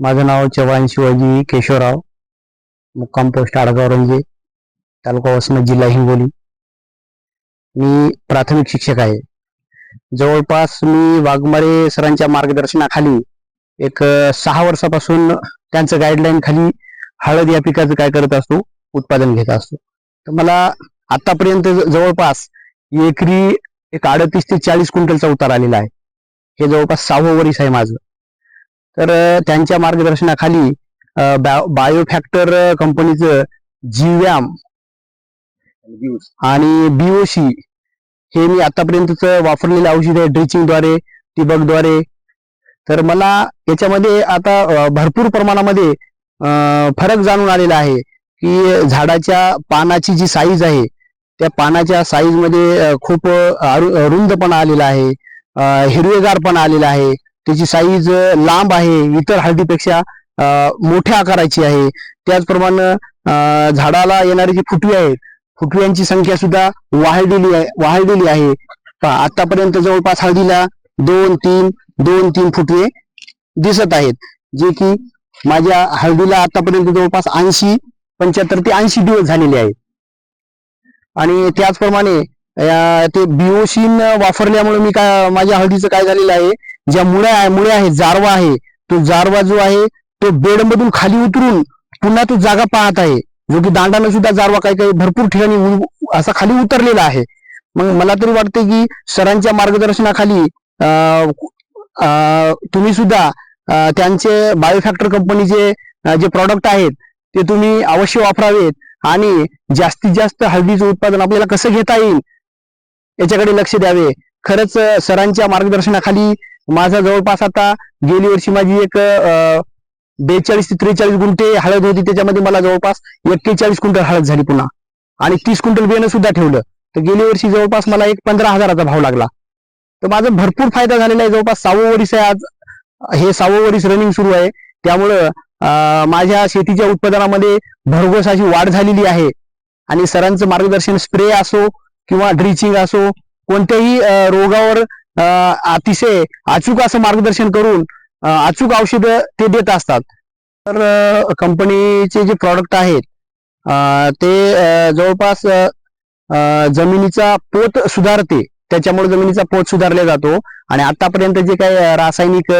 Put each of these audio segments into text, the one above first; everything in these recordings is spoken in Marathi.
माझं नाव चव्हाण शिवाजी केशवराव. मुक्काम पोस्ट आडगाव रंजे तालुका वसमत जिल्हा हिंगोली. मी प्राथमिक शिक्षक आहे. जवळपास मी वाघमारे सरांच्या मार्गदर्शनाखाली एक सहा वर्षापासून त्यांचं गाईडलाईन खाली हळद या पिकाचं काय करत असतो उत्पादन घेत असतो. तर मला आतापर्यंत जवळपास एकरी एक अडतीस ते चाळीस क्विंटलचा उतार आलेला आहे. हे जवळपास सहावं वरीस आहे माझं. तर त्यांच्या मार्गदर्शनाखाली बायोफॅक्टर कंपनीचं जीव्याम आणि बीओसी हे मी आतापर्यंतच वापरलेलं औषध आहे ड्रिचिंगद्वारे ठिबकद्वारे. तर मला याच्यामध्ये आता भरपूर प्रमाणामध्ये फरक जाणून आलेला आहे की झाडाच्या पानाची जी साईज आहे त्या पानाच्या साईजमध्ये खूप अरु- रुंदपणा आलेला आहे हिरवेगारपणा आलेला आहे. त्याची साईज लांब आहे इतर हळदीपेक्षा मोठ्या आकाराची आहे. त्याचप्रमाणे झाडाला येणारी जी फुटवी आहेत फुटव्यांची संख्या सुद्धा वाढलेली आहे वाढलेली आहे. पहा, आतापर्यंत जवळपास हळदीला दोन तीन दोन तीन फुटवे दिसत आहेत. जे की माझ्या हळदीला आतापर्यंत जवळपास ऐंशी पंच्याहत्तर ते ऐंशी दिवस झालेले आहेत. आणि त्याचप्रमाणे ते बिओशिन वापरल्यामुळे मी काय माझ्या हळदीचं काय झालेलं आहे ज्या मुळ्या आहे मुळे आहे जारवा आहे तो जारवा जो आहे तो बेडमधून खाली उतरून पुन्हा तो जागा पाहत आहे. जो की दांडानं सुद्धा जारवा काही काही भरपूर ठिकाणी असा खाली उतरलेला आहे. मग मला तरी वाटते की सरांच्या मार्गदर्शनाखाली तुम्ही सुद्धा त्यांचे बायोफॅक्टर कंपनीचे जे प्रॉडक्ट आहेत ते तुम्ही अवश्य वापरावेत आणि जास्तीत जास्त हळदीचं उत्पादन आपल्याला कसं घेता येईल याच्याकडे लक्ष द्यावे. खरंच सरांच्या मार्गदर्शनाखाली माझा जवळपास आता गेली वर्षी माझी एक बेचाळीस ते त्रेचाळीस गुंठे हळद होती. त्याच्यामध्ये मला जवळपास एक्केचाळीस क्विंटल हळद झाली पुन्हा. आणि तीस क्विंटल बियाणं सुद्धा ठेवलं. तर गेली वर्षी जवळपास मला एक पंधरा हजाराचा भाव लागला. तर माझा भरपूर फायदा झालेला आहे. जवळपास सहावं वरीस आहे आज. हे सहावं वरीस रनिंग सुरू आहे. त्यामुळं माझ्या शेतीच्या उत्पादनामध्ये भरघोस अशी वाढ झालेली आहे. आणि सरांचं मार्गदर्शन स्प्रे असो किंवा ड्रिचिंग असो कोणत्याही रोगावर अतिशय अचूक असं मार्गदर्शन करून अचूक औषधं ते देत असतात. तर कंपनीचे जे प्रॉडक्ट आहेत ते जवळपास जमिनीचा पोत सुधारते. त्याच्यामुळे जमिनीचा पोत सुधारला जातो. आणि आतापर्यंत जे काही रासायनिक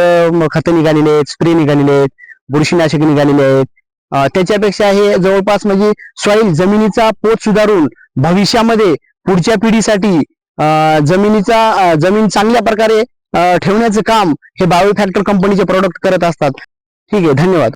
खतं निघालेले आहेत स्प्रे निघालेले आहेत बुरशीनाशक निघालेले आहेत त्याच्यापेक्षा हे जवळपास म्हणजे सॉईल जमिनीचा पोत सुधारून भविष्यामध्ये पुढच्या पिढीसाठी जमिनीचा जमीन चांगल्या प्रकारे ठेवण्याचं काम हे बायो फॅक्टर कंपनीचे प्रोडक्ट करत असतात. ठीक आहे धन्यवाद.